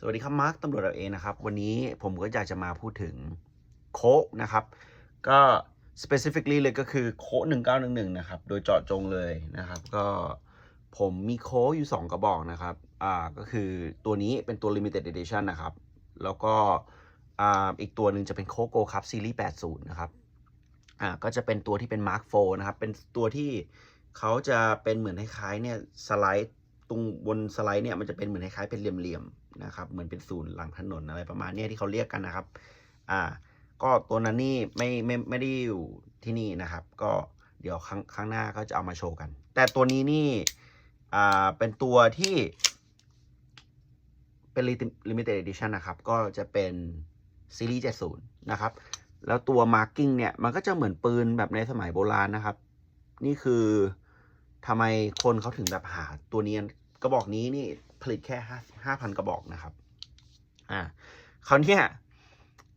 สวัสดีครับมาร์คตำรวจเราเองนะครับ วันนี้ผมก็อยากจะมาพูดถึงโคกนะครับ ก็ specifically เลยก็คือโค1911 นะครับ โดยเจาะจงเลยนะครับ ก็ผมมีโค้กอยู่ 2 กระบอกนะครับ อ่าก็คือตัวนี้เป็นตัว limited edition นะครับ แล้วก็อ่าอีกตัวหนึ่งจะเป็นโคโกครับซีรีส์80 นะครับ อ่าก็จะเป็นตัวที่เป็น Mark 4นะครับ เป็นตัวที่เขาจะเป็นเหมือนคล้ายๆเนี่ยสไลด์ตรงบนสไลด์เนี่ยมันจะเป็นเหมือนคล้ายๆเป็นเหลี่ยมๆ นะครับ เหมือนเป็นศูนย์หลังถนนอะไรประมาณนี้ที่เขาเรียกกันนะครับ อ่า ก็ตัวนั้นนี่ไม่ไม่ไม่ได้อยู่ที่นี่นะครับ ก็เดี๋ยวครั้งครั้งหน้าก็จะเอามาโชว์กัน แต่ตัวนี้นี่อ่าเป็นตัวที่เป็น limited edition นะครับ ก็จะเป็นซีรีส์70 นะครับ แล้วตัว marking เนี่ย มันก็จะเหมือนปืนแบบในสมัยโบราณนะครับ นี่คือทำไมคนเขาถึงแบบหาตัวนี้กันกระบอกนี้นี่ ผลิตแค่ห้าห้าพันกระบอกนะครับ อ่าคราวเนี้ย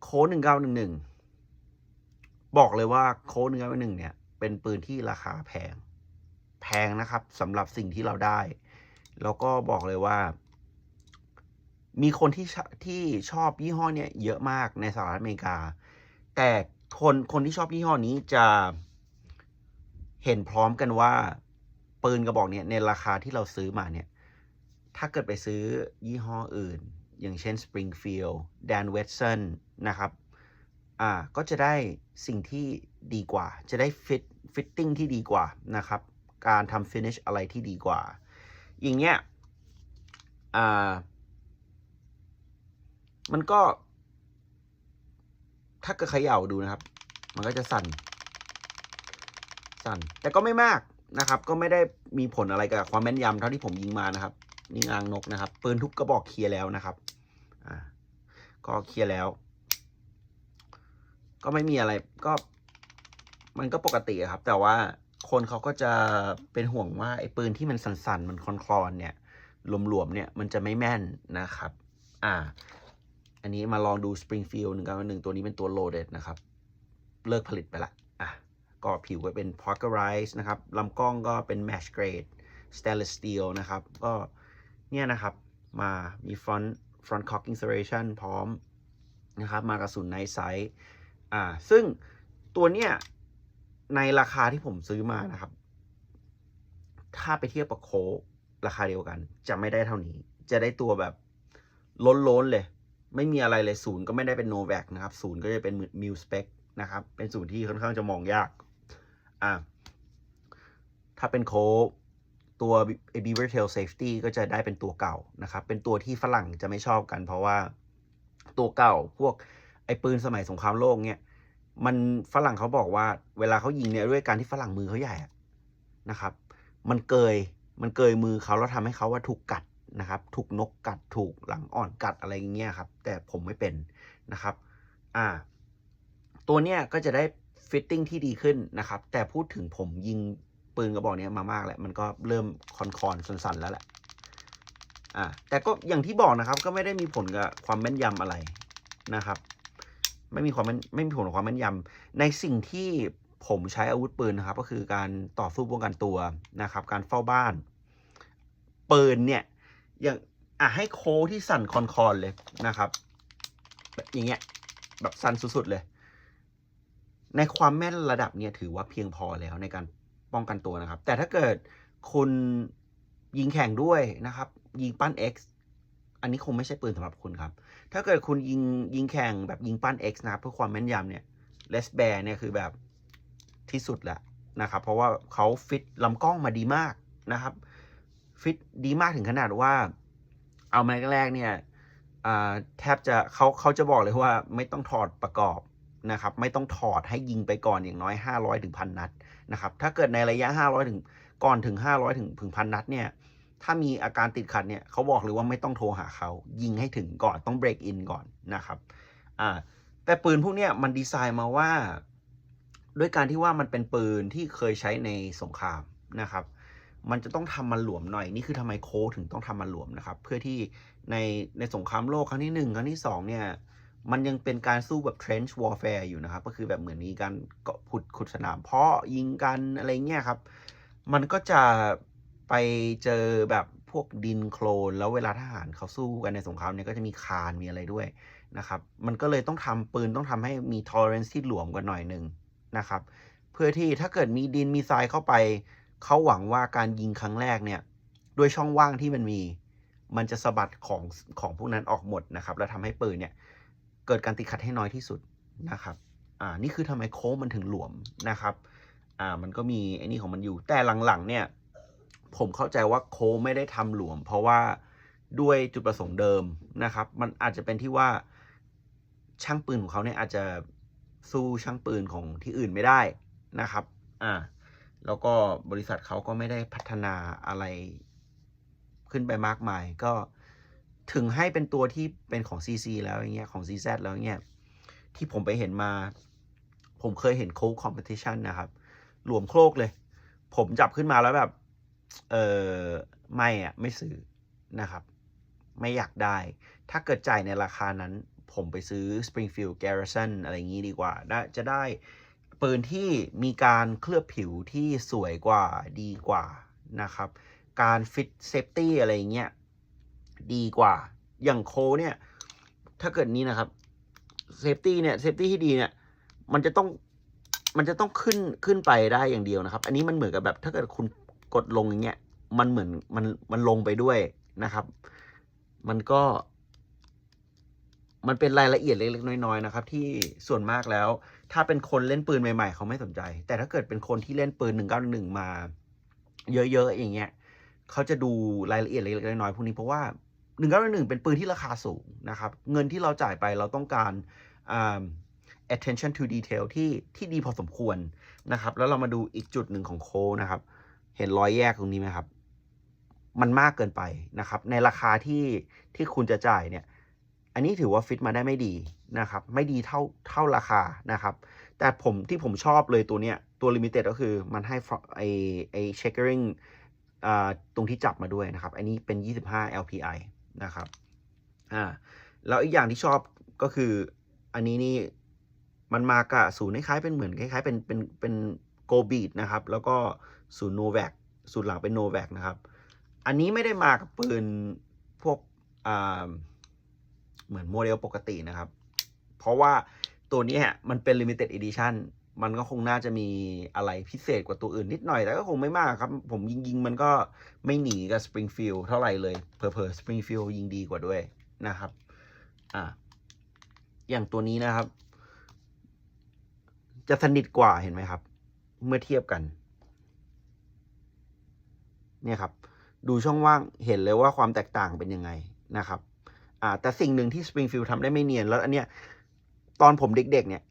โค้ดหนึ่งเก้าหนึ่งหนึ่งบอกเลยว่าโค้ดหนึ่งเก้าหนึ่งเนี่ย เป็นปืนที่ราคาแพง แพงนะครับสำหรับสิ่งที่เราได้ แล้วก็บอกเลยว่า มีคนที่ที่ชอบยี่ห้อเนี่ยเยอะมากในสหรัฐอเมริกา แต่คนคนที่ชอบยี่ห้อนี้จะเห็นพร้อมกันว่าปืนกระบอกเนี่ยในราคาที่เราซื้อมาเนี่ย ถ้าเกิดไปซื้อยี่ห้ออื่น อย่างเช่น Springfield Dan Wetson นะครับอ่าก็จะได้สิ่งที่ดีกว่า จะได้ฟิตฟิตติ้งที่ดีกว่านะครับ การทำฟินิชอะไรที่ดีกว่า อย่างเงี้ยอ่ามันก็ ถ้าเกิดเขย่าดูนะครับ มันก็จะสั่น สั่น แต่ก็ไม่มากนะครับ ก็ไม่ได้มีผลอะไรกับความแม่นยำเท่าที่ผมยิงมานะครับ นี่งางนกนะครับ ปืนทุกกระบอกเคลียร์แล้วนะครับ อ่า ก็เคลียร์แล้ว ก็ไม่มีอะไร ก็ มันก็ปกติครับ แต่ว่าคนเขาก็จะเป็นห่วงว่าไอ้ปืนที่มันสั่นๆ มันคลอนๆเนี่ยหลวมๆเนี่ยมันจะไม่แม่นนะครับ อ่า อันนี้มาลองดู Springfield 191ตัวนี้เป็นตัว loaded นะครับ เลิกผลิตไปละ อะ ก็ผิวก็เป็น Parkerized นะครับลำกล้องก็เป็น Mesh Grade Stainless Steel นะครับ ก็ เนี่ยนะครับ มามี front front cocking serration พร้อมนะครับมากระสุน Night Sight อ่าซึ่งตัวเนี้ยในราคาที่ผมซื้อมานะครับ ถ้าไปเทียบกับโคราคาเดียวกัน จะไม่ได้เท่านี้ จะได้ตัวแบบล้นๆเลย ไม่มีอะไรเลยศูนย์ก็ไม่ได้เป็นโนแว c นะครับศูนย์ก็จะเป็นมิวสเปกนะครับ เป็นศูนย์ที่ค่อนข้างจะมองยาก อ่าถ้าเป็นโค ตัว Beaver Tail Safety ก็จะได้เป็นตัวเก่านะครับ เป็นตัวที่ฝรั่งจะไม่ชอบกัน เพราะว่าตัวเก่าพวกไอ้ปืนสมัยสงครามโลกเนี่ยมันฝรั่งเขาบอกว่า เวลาเขายิงเนี่ยด้วยการที่ฝรั่งมือเขาใหญ่นะครับ มันเกยมันเกยมือเขาแล้วทำให้เขาว่าถูกกัดนะครับ ถูกนกกัดถูกหลังอ่อนกัดอะไรอย่างเงี้ยครับ แต่ผมไม่เป็นนะครับ อ่า ตัวเนี้ยก็จะได้ฟิตติ้งที่ดีขึ้นนะครับ แต่พูดถึงผมยิง ปืนกระบอกนี้มามากแล้วมันก็เริ่มคอนคอนๆสันๆแล้วแหละอ่าแต่ก็อย่างที่บอกนะครับ ก็ไม่ได้มีผลกับความแม่นยำอะไรนะครับ ไม่มีความแม่นไม่มีผลกับความแม่นยำในสิ่งที่ผมใช้อาวุธปืนนะครับ ก็คือการต่อสู้ป้องกันตัวนะครับ การเฝ้าบ้านปืนเนี่ยอย่างอะให้โค้ที่สั่นคอนคอนๆเลยนะครับแบบอย่างเงี้ยแบบสั่นสุดๆเลย ในความแม่นระดับเนี้ยถือว่าเพียงพอแล้วในการ ป้องกันตัวนะครับ แต่ถ้าเกิดคุณยิงแข่งด้วยนะครับ ยิงปั้น X อันนี้คงไม่ใช่ปืนสำหรับคุณครับ ถ้าเกิดคุณยิงยิงแข่งแบบยิงปั้น X นะครับเพื่อความแม่นยำเนี่ยเลสแบร์เนี่ยคือแบบที่สุดแหละนะครับ เพราะว่าเขาฟิตลำกล้องมาดีมากนะครับฟิตดีมากถึงขนาดว่า เอามาแรกๆเนี่ยอ่าแทบจะเขาเขาจะบอกเลยว่าไม่ต้องถอดประกอบ นะครับไม่ต้องถอดให้ยิงไปก่อนอย่างน้อย 500ถึงพันนัดนะครับถ้าเกิดในระยะ 500ถึงก่อนถึง 500ถึงถึงพันนัดเนี่ยถ้ามีอาการติดขัดเนี่ยเขาบอกเลยว่าไม่ต้องโทรหาเขายิงให้ถึงก่อนต้องเบรกอินก่อนนะครับอ่าแต่ปืนพวกเนี้ยมันดีไซน์มาว่า ด้วยการที่ว่ามันเป็นปืนที่เคยใช้ในสงครามนะครับ มันจะต้องทำมันหลวมหน่อยนี่คือทำไมโค้ถึงต้องทำมันหลวมนะครับ เพื่อที่ในในสงครามโลกครั้งที่หนึ่งครั้งที่สองเนี่ย มันยังเป็นการสู้แบบ trench warfare อยู่นะครับ ก็คือแบบเหมือนมีการเกาะขุดขุดสนาม เพาะยิงกันอะไรเงี้ยครับ มันก็จะไปเจอแบบพวกดินโคลน แล้วเวลาทหารเขาสู้กันในสงครามเนี่ยก็จะมีคานมีอะไรด้วยนะครับ มันก็เลยต้องทำปืนต้องทำให้มี tolerance ที่หลวมกว่าหน่อยหนึ่งนะครับ เพื่อที่ถ้าเกิดมีดินมีทรายเข้าไป เขาหวังว่าการยิงครั้งแรกเนี่ยด้วยช่องว่างที่มันมี มันจะสะบัดของของพวกนั้นออกหมดนะครับ แล้วทำให้ปืนเนี่ย กิดการติดขัดให้น้อยที่สุดนะครับอ่านี่คือทำไมโค้งมันถึงหลวมนะครับอ่ามันก็มีไอ้นี่ของมันอยู่ แต่หลังๆเนี่ยผมเข้าใจว่าโค้งไม่ได้ทำหลวม เพราะว่าด้วยจุดประสงค์เดิมนะครับ มันอาจจะเป็นที่ว่าช่างปืนของเขาเนี่ยอาจจะสู้ช่างปืนของที่อื่นไม่ได้นะครับอ่าแล้วก็บริษัทเขาก็ไม่ได้พัฒนาอะไรขึ้นไปมากมาย ก็ ถึงให้เป็นตัวที่เป็นของ CC แล้วอย่างเงี้ยของ CZ แล้วเงี้ยที่ผมไปเห็นมา ผมเคยเห็นโค้กคอมเพติชันนะครับหลวมโครกเลย ผมจับขึ้นมาแล้วแบบ เออไม่อะไม่ซื้อนะครับ ไม่อยากได้ ถ้าเกิดจ่ายในราคานั้น ผมไปซื้อ Springfield Garrison อะไรอย่างนี้ดีกว่าจะได้ปืนที่มีการเคลือบผิวที่สวยกว่าดีกว่านะครับ การฟิตเซฟตี้อะไรอย่างเงี้ย ดีกว่า อย่างโคเนี่ย ถ้าเกิดนี้นะครับเซฟตี้เนี่ยเซฟตี้ที่ดีเนี่ย มันจะต้องมันจะต้องขึ้นขึ้นไปได้อย่างเดียวนะครับ อันนี้มันเหมือนกับแบบถ้าเกิดคุณกดลงอย่างเงี้ย มันเหมือนมันมันลงไปด้วยนะครับ มันก็มันเป็นรายละเอียดเล็กๆน้อยๆนะครับ ที่ส่วนมากแล้ว ถ้าเป็นคนเล่นปืนใหม่ ๆ เขาไม่สนใจ แต่ถ้าเกิดเป็นคนที่เล่นปืนหนึ่งเก้าหนึ่งมา เยอะๆอย่างเงี้ยเขาจะดูรายละเอียดเล็กๆน้อยๆพวกนี้เพราะว่า หนึ่งเก้าหนึ่งเป็นปืนที่ราคาสูงนะครับ เงินที่เราจ่ายไปเราต้องการ attention to detail ที่ที่ดีพอสมควรนะครับ แล้วเรามาดูอีกจุดหนึ่งของโค้นะครับ เห็นรอยแยกตรงนี้ไหมครับ มันมากเกินไปนะครับ ในราคาที่ที่คุณจะจ่ายเนี่ย อันนี้ถือว่าฟิตมาได้ไม่ดีนะครับ ไม่ดีเท่าเท่าราคานะครับ แต่ผมที่ผมชอบเลยตัวเนี้ยตัวลิมิเต็ดก็คือมันให้ไอไอ checkering อ่าตรงที่จับมาด้วยนะครับ อันนี้เป็น 25 LPI นะครับอ่าแล้วอีกอย่างที่ชอบก็คืออันนี้นี่มันมากับศูนย์คล้ายๆเป็นเหมือนคล้ายๆเป็นเป็นเป็นโกบีดนะครับ แล้วก็ศูนย์โนแวคศูนย์หลังเป็นโนแวคนะครับ อันนี้ไม่ได้มากับปืนพวกอ่าเหมือนโมเดลปกตินะครับ เพราะว่าตัวนี้ฮะมันเป็น limited edition มันก็คงน่าจะมีอะไรพิเศษกว่าตัวอื่นนิดหน่อย แต่ก็คงไม่มากครับ ผมยิงยิงมันก็ไม่หนีกับ Springfield เท่าไหร่เลยเพอเพอ Springfield ยิงดีกว่าด้วยนะครับอ่าอย่างตัวนี้นะครับ จะสนิทกว่าเห็นไหมครับ เมื่อเทียบกัน เนี่ยครับ ดูช่องว่างเห็นเลยว่าความแตกต่างเป็นยังไงนะครับอ่าแต่สิ่งหนึ่งที่ Springfield ทำได้ไม่เนียน แล้วอันเนี้ยตอนผมเด็ก ๆ เนี่ย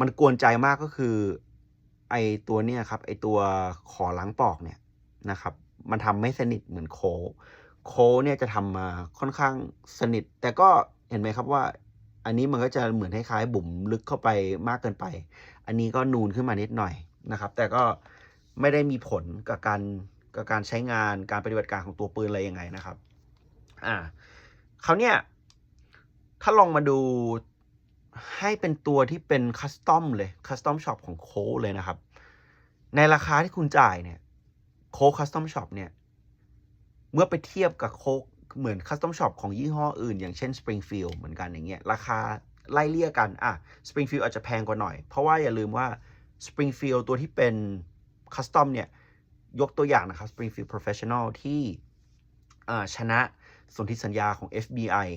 มันกวนใจมากก็คือ ไอตัวเนี่ยครับ ไอตัวขอล้างปอกเนี่ยนะครับ มันทำไม่สนิทเหมือนโค โคเนี่ยจะทำมาค่อนข้างสนิท แต่ก็เห็นไหมครับว่า อันนี้มันก็จะเหมือนคล้ายๆบุ๋มลึกเข้าไปมากเกินไป อันนี้ก็นูนขึ้นมานิดหน่อยนะครับ แต่ก็ไม่ได้มีผลกับการกับการใช้งานการปฏิบัติการของตัวปืนอะไรยังไงนะครับ อ่าเขาเนี่ย ถ้าลองมาดู ให้เป็นตัวที่เป็นคัสตอมเลยคัสตอมช็อปของโค้เลยนะครับ ในราคาที่คุณจ่ายเนี่ยโค้คัสตอมช็อปเนี่ย เมื่อไปเทียบกับโค้เหมือนคัสตอมช็อปของยี่ห้ออื่น อย่างเช่น Springfield เหมือนกันอย่างเงี้ยราคาไล่เลี่ยกันอะ Springfield อาจจะแพงกว่าหน่อย เพราะว่าอย่าลืมว่า Springfield ตัวที่เป็นคัสตอมเนี่ย ยกตัวอย่างนะครับ Springfield Professional ที่ชนะสนธิสัญญาของ FBI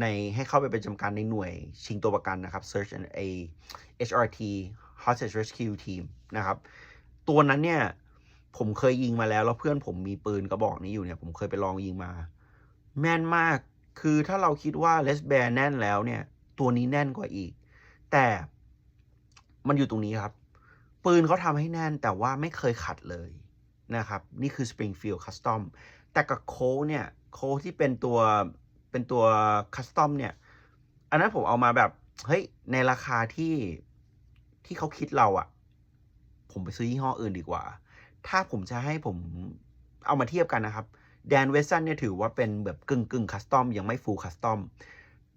ในให้เข้าไปเป็นจำการในหน่วยชิงตัวประกันนะครับ Search and a HRT Hostage Rescue Team นะครับ ตัวนั้นเนี่ยผมเคยยิงมาแล้ว แล้วเพื่อนผมมีปืนกระบอกนี้อยู่เนี่ย ผมเคยไปลองยิงมา แม่นมากคือถ้าเราคิดว่าเลสแบร์แน่นแล้วเนี่ย ตัวนี้แน่นกว่าอีก แต่มันอยู่ตรงนี้ครับ ปืนเขาทำให้แน่นแต่ว่าไม่เคยขัดเลยนะครับ นี่คือ Springfield Custom แต่กับโค้เนี่ยโค้ที่เป็นตัว เป็นตัวคัสตอมเนี่ย อันนั้นผมเอามาแบบ เฮ้ย ในราคาที่ที่เขาคิดเราอะผมไปซื้อยี่ห้ออื่นดีกว่า ถ้าผมจะให้ผมเอามาเทียบกันนะครับแดนเวสซันเนี่ยถือว่าเป็นแบบกึ่งกึ่งคัสตอมยังไม่ฟูลคัสตอม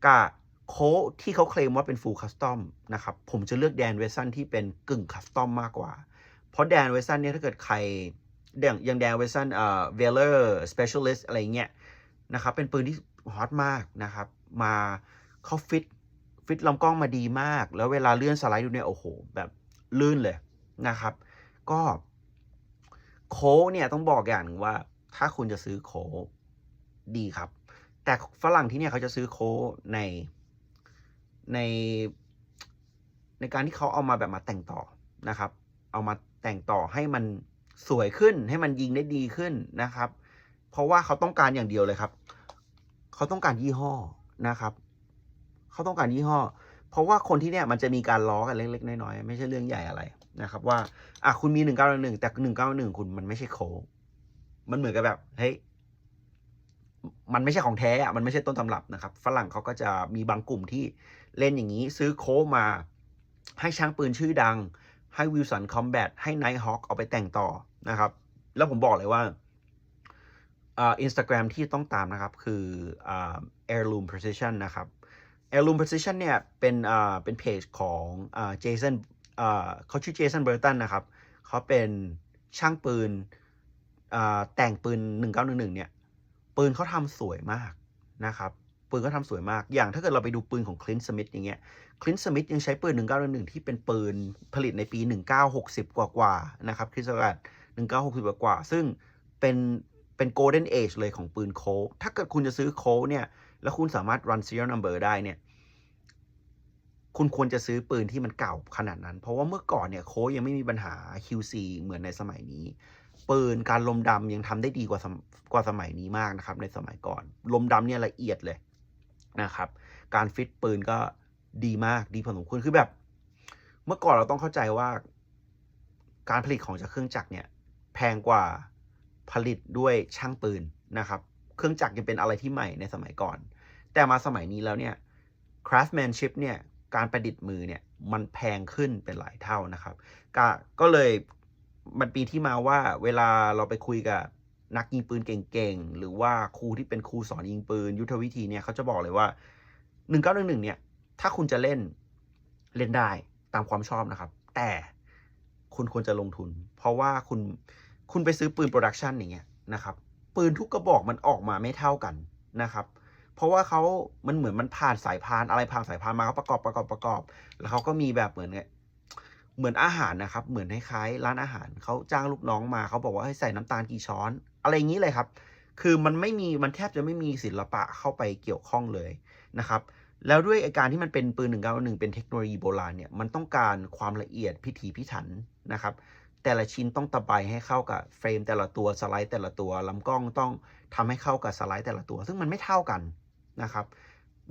กับโค้ที่เขาเคลมว่าเป็นฟูลคัสตอมนะครับ ผมจะเลือกแดนเวสซันที่เป็นกึ่งคัสตอมมากกว่า เพราะแดนเวสซันเนี่ยถ้าเกิดใครอย่างอย่างแดนเวสันเอ่อเวลเลอร์สเปเชียลิสต์อะไรเงี้ยนะครับ เป็นปืนที่ ฮอตมากนะครับ มาเขาฟิตฟิตลำกล้องมาดีมาก แล้วเวลาเลื่อนสไลด์ดูเนี่ยโอ้โห แบบลื่นเลยนะครับ ก็โคเนี่ยต้องบอกอย่างหนึ่งว่า ถ้าคุณจะซื้อโคดีครับ แต่ฝรั่งที่เนี่ยเขาจะซื้อโคในในในการที่เขาเอามาแบบมาแต่งต่อนะครับ เอามาแต่งต่อให้มันสวยขึ้นให้มันยิงได้ดีขึ้นนะครับ เพราะว่าเขาต้องการอย่างเดียวเลยครับ เขาต้องการยี่ห้อนะครับ เขาต้องการยี่ห้อ เพราะว่าคนที่เนี่ยมันจะมีการล้อกันเล็กๆน้อยๆไม่ใช่เรื่องใหญ่อะไรนะครับ ว่าอะคุณมีหนึ่งเก้าหนึ่งแต่หนึ่งเก้าหนึ่งคุณมันไม่ใช่โค้กมันเหมือนกับแบบเฮ้ยมันไม่ใช่ของแท้อะมันไม่ใช่ต้นตำรับนะครับ ฝรั่งเขาก็จะมีบางกลุ่มที่เล่นอย่างนี้ ซื้อโค้มา ให้ช่างปืนชื่อดัง ให้วิลสันคอมแบทให้ไนท์ฮอคเอาไปแต่งต่อนะครับ แล้วผมบอกเลยว่า อินสตาแกรมที่ต้องตามนะครับ คืออ่า heirloom precision นะครับ heirloom precision เนี่ยเป็นอ่าเป็นเพจของอ่าเจสันอ่าเขาชื่อเจสันเบอร์ตันนะครับเขาเป็นช่างปืนอ่าแต่งปืน 1911 เนี่ย ปืนเขาทำสวยมากนะครับปืนเขาทำสวยมาก อย่างถ้าเกิดเราไปดูปืนของคลินสมิธอย่างเงี้ย คลินสมิธยังใช้ปืน 1911 ที่เป็นปืนผลิตในปี 1960 กว่ากว่านะครับคริสต์ศักราช1960 กว่ากว่า ซึ่งเป็น เป็นโกลเด้นเอจเลยของปืนโคลถ้าเกิดคุณจะซื้อโคลเนี่ย แล้วคุณสามารถ run serial number ได้เนี่ย คุณควรจะซื้อปืนที่มันเก่าขนาดนั้น เพราะว่าเมื่อก่อนเนี่ยโค้ยังไม่มีปัญหา QC เหมือนในสมัยนี้ ปืนการลมดำยังทำได้ดีกว่ากว่าสมัยนี้มากนะครับ ในสมัยก่อน ลมดำเนี่ยละเอียดเลยนะครับ การฟิตปืนก็ดีมากดีพอสมควรคือแบบ เมื่อก่อนเราต้องเข้าใจว่า การผลิตของจากเครื่องจักรเนี่ย แพงกว่า ผลิตด้วยช่างปืนนะครับ เครื่องจักรยังเป็นอะไรที่ใหม่ในสมัยก่อน แต่มาสมัยนี้แล้วเนี่ย craftsmanship เนี่ยการประดิษฐ์มือเนี่ยมันแพงขึ้นเป็นหลายเท่านะครับ ก็ก็เลยมันปีที่มาว่าเวลาเราไปคุยกับนักยิงปืนเก่งๆ หรือว่าครูที่เป็นครูสอนยิงปืน ยุทธวิธีเนี่ยเขาจะบอกเลยว่า1911เนี่ย ถ้าคุณจะเล่นเล่นได้ตามความชอบนะครับ แต่คุณควรจะลงทุน เพราะว่าคุณ คุณไปซื้อปืนโปรดักชันอย่างเงี้ยนะครับปืนทุกกระบอกมันออกมาไม่เท่ากันนะครับเพราะว่าเขามันเหมือนมันผ่านสายพานอะไรผ่านสายพานมาเขาประกอบประกอบประกอบ แล้วเขาก็มีแบบเหมือนไงเหมือนอาหารนะครับ เหมือนคล้ายๆร้านอาหารเขาจ้างลูกน้องมาเขาบอกว่าให้ใส่น้ำตาลกี่ช้อน อะไรอย่างนี้เลยครับ คือมันไม่มีมันแทบจะไม่มีศิลปะเข้าไปเกี่ยวข้องเลยนะครับ แล้วด้วยอาการที่มันเป็นปืน191เป็นเทคโนโลยีโบราณเนี่ยมันต้องการความละเอียดพิถีพิถันนะครับ แต่ละชิ้นต้องตะไบให้เข้ากับเฟรมแต่ละตัวสไลด์แต่ละตัวลำกล้องต้องทำให้เข้ากับสไลด์แต่ละตัว ซึ่งมันไม่เท่ากันนะครับ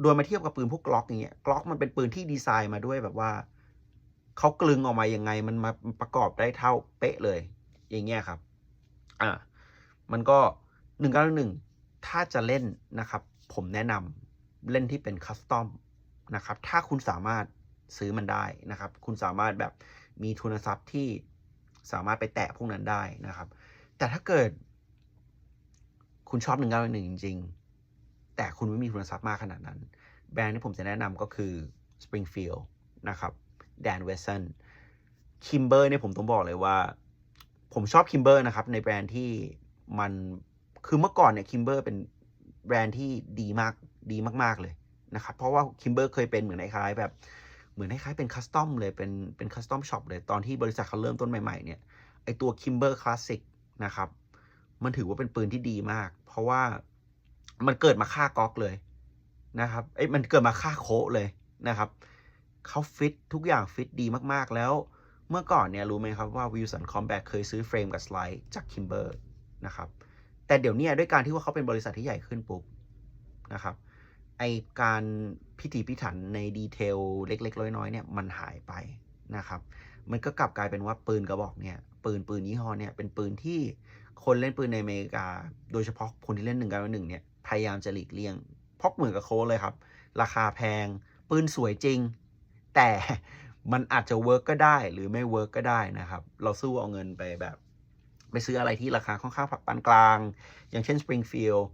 โดยมาเทียบกับปืนพวกกล็อกอย่างเงี้ยกล็อกมันเป็นปืนที่ดีไซน์มาด้วยแบบว่าเขากลึงออกมายังไงมันมาประกอบได้เท่าเป๊ะเลย อย่างเงี้ยครับ อ่า มันก็หนึ่งเก้าหนึ่งถ้าจะเล่นนะครับ ผมแนะนำเล่นที่เป็นคัสตอมนะครับ ถ้าคุณสามารถซื้อมันได้นะครับ คุณสามารถแบบมีทุนทรัพย์ที่ สามารถไปแตะพวกนั้นได้นะครับ แต่ถ้าเกิด คุณชอบหนึ่งเก้าหนึ่งจริง ๆ แต่คุณไม่มีทุนทรัพย์มากขนาดนั้น แบรนด์ที่ผมจะแนะนำก็คือ Springfield นะครับ Dan Wesson Kimber เนี่ยผมต้องบอกเลยว่า ผมชอบ Kimber นะครับ ในแบรนด์ที่มันคือเมื่อก่อนเนี่ย Kimber เป็นแบรนด์ที่ดีมากดีมาก ๆ เลยนะครับ เพราะว่า Kimber เคยเป็นเหมือนคล้ายแบบ เหมือนคล้ายๆเป็นคัสตอมเลยเป็นเป็นคัสตอมช็อปเลยตอนที่บริษัทเขาเริ่มต้นใหม่ๆเนี่ยไอตัว Kimber Classic นะครับ มันถือว่าเป็นปืนที่ดีมาก เพราะว่ามันเกิดมาฆ่าก๊อกเลยนะครับไอ้มันเกิดมาฆ่าโคเลยนะครับเขาฟิตทุกอย่างฟิตดีมากๆ แล้วเมื่อก่อนเนี่ยรู้ไหมครับว่า Wilson Combat เคยซื้อเฟรมกับสไลด์จาก Kimber นะครับแต่เดี๋ยวเนี้ด้วยการที่ว่าเขาเป็นบริษัทที่ใหญ่ขึ้นปุ๊บนะครับ ไอการพิถีพิถันในดีเทลเล็ก ๆ น้อยๆเนี่ยมันหายไปนะครับ มันก็กลับกลายเป็นว่าปืนกระบอกเนี่ยปืนปืนยี่ห้อเนี่ยเป็นปืนที่คนเล่นปืนในอเมริกา โดยเฉพาะคนที่เล่นหนึ่งกันหนึ่งเนี่ยพยายามจะหลีกเลี่ยงเพราะเหมือนกับโค้เลยครับ ราคาแพง ปืนสวยจริง แต่มันอาจจะเวิร์กก็ได้หรือไม่เวิร์กก็ได้นะครับ เราสู้เอาเงินไปแบบไปซื้ออะไรที่ราคาค่อนข้างปานกลาง อย่างเช่น Springfield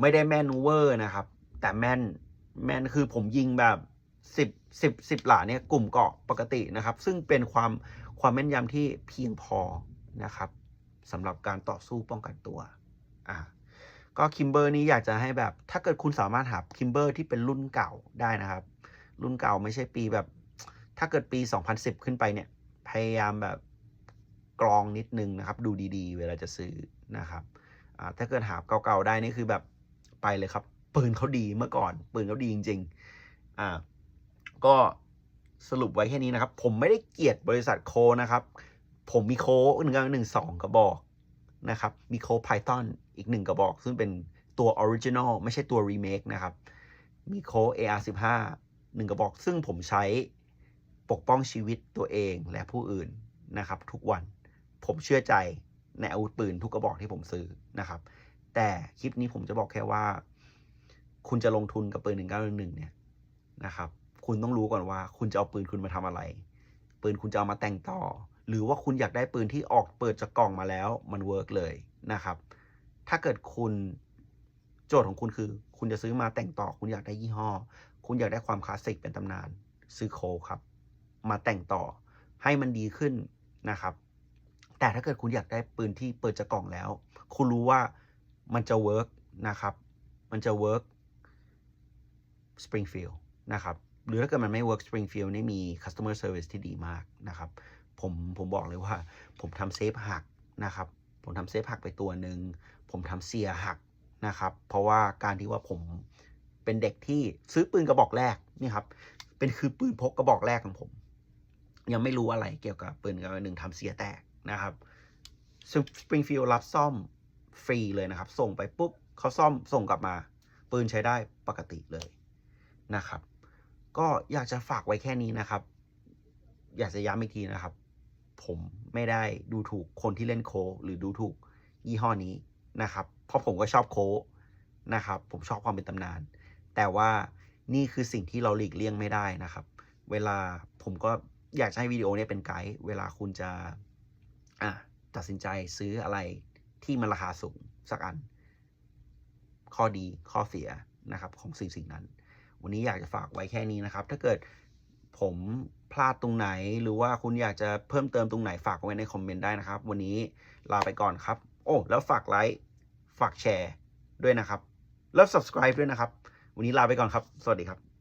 ไม่ได้แม่นเวอร์นะครับ แต่แม่นแม่นคือผมยิงแบบสิบสิบสิบหลาเนี่ยกลุ่มเกาะปกตินะครับ ซึ่งเป็นความความแม่นยำที่เพียงพอนะครับสำหรับการต่อสู้ป้องกันตัวอ่าก็คิมเบอร์นี้อยากจะให้แบบ ถ้าเกิดคุณสามารถหาคิมเบอร์ที่เป็นรุ่นเก่าได้นะครับ รุ่นเก่าไม่ใช่ปีแบบ ถ้าเกิดปี 2010 ขึ้นไปเนี่ย พยายามแบบกรองนิดนึงนะครับ ดูดีๆ เวลาจะซื้อนะครับอ่าถ้าเกิดหาเก่าๆได้นี่คือแบบไปเลยครับ ปืนเขาดีเมื่อก่อน ปืนเขาดีจริง ๆ อ่า ก็สรุปไว้แค่นี้นะครับ ผมไม่ได้เกลียดบริษัทโคนะครับ ผมมีโคหนึ่งหนึ่งสองกระบอกนะครับ มีโค Python อีกหนึ่งกระบอก ซึ่งเป็นตัว Original ไม่ใช่ตัว Remake นะครับ มีโค AR15 หนึ่งกระบอก ซึ่งผมใช้ปกป้องชีวิตตัวเองและผู้อื่นนะครับ ทุกวันผมเชื่อใจในอาวุธปืนทุกกระบอกที่ผมซื้อนะครับ แต่คลิปนี้ผมจะบอกแค่ว่า คุณจะลงทุนกับปืน 1911 เนี่ยนะครับ คุณต้องรู้ก่อนว่า คุณจะเอาปืนคุณมาทำอะไร ปืนคุณจะเอามาแต่งต่อ หรือว่าคุณอยากได้ปืนที่ออกเปิดจากกล่องมาแล้วมันเวิร์กเลยนะครับ ถ้าเกิดคุณโจทย์ของคุณคือ คุณจะซื้อมาแต่งต่อ คุณอยากได้ยี่ห้อ คุณอยากได้ความคลาสสิกเป็นตำนาน ซื้อโคครับ มาแต่งต่อให้มันดีขึ้นนะครับ แต่ถ้าเกิดคุณอยากได้ปืนที่เปิดจากกล่องแล้ว คุณรู้ว่ามันจะเวิร์กนะครับ มันจะเวิร์ก Springfield นะครับหรือถ้าเกิดมันไม่ work Springfield นี่มี customer service ที่ดีมากนะครับผมผมบอกเลยว่าผมทำเซฟหักนะครับผมทำเซฟหักไปตัวหนึ่งผมทำเสียหักนะครับเพราะว่าการที่ว่าผมเป็นเด็กที่ซื้อปืนกระบอกแรกนี่ครับเป็นคือปืนพกกระบอกแรกของผม ยังไม่รู้อะไรเกี่ยวกับปืนกระบอกหนึ่งทำเสียแตกนะครับซึ่ง Springfield รับซ่อมฟรีเลยนะครับ ส่งไปปุ๊บเขาซ่อมส่งกลับมา ปืนใช้ได้ปกติเลย นะครับ ก็อยากจะฝากไว้แค่นี้นะครับ อยากจะย้ำอีกทีนะครับ ผมไม่ได้ดูถูกคนที่เล่นโคหรือดูถูกยี่ห้อนี้นะครับ เพราะผมก็ชอบโคนะครับ ผมชอบความเป็นตำนาน แต่ว่านี่คือสิ่งที่เราหลีกเลี่ยงไม่ได้นะครับ เวลาผมก็อยากให้วิดีโอนี้เป็นไกด์เวลาคุณจะอะตัดสินใจซื้ออะไรที่มันราคาสูงสักอัน ข้อดีข้อเสียนะครับของสิ่งสิ่งนั้น วันนี้อยากจะฝากไว้แค่นี้นะครับ ถ้าเกิดผมพลาดตรงไหน หรือว่าคุณอยากจะเพิ่มเติมตรงไหนฝากไว้ในคอมเมนต์ได้นะครับ วันนี้ลาไปก่อนครับ โอ้แล้วฝากไลค์ฝากแชร์ด้วยนะครับแล้ว subscribe ด้วยนะครับ วันนี้ลาไปก่อนครับ สวัสดีครับ